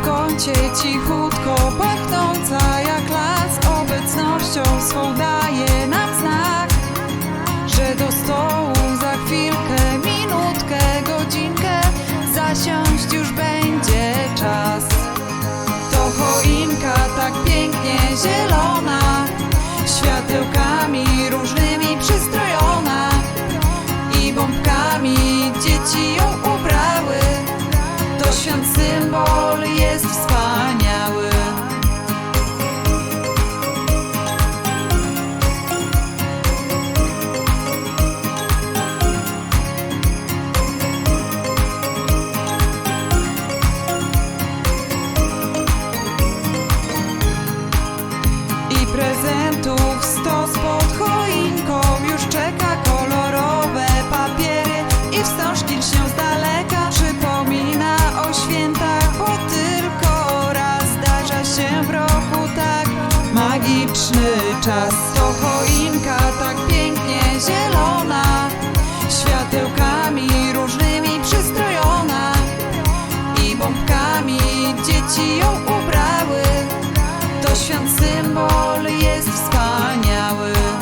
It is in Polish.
kącie cichutko pachnąca jak las obecnością swą prezentów. Stos pod choinką Już czeka kolorowe papiery I wstążki lśnią z daleka. Przypomina o świętach Bo tylko raz zdarza się w roku tak. Magiczny czas To choinka tak pięknie zielona. Światełkami różnymi przystrojona I bombkami dzieci ją bo świat symbol jest wspaniały.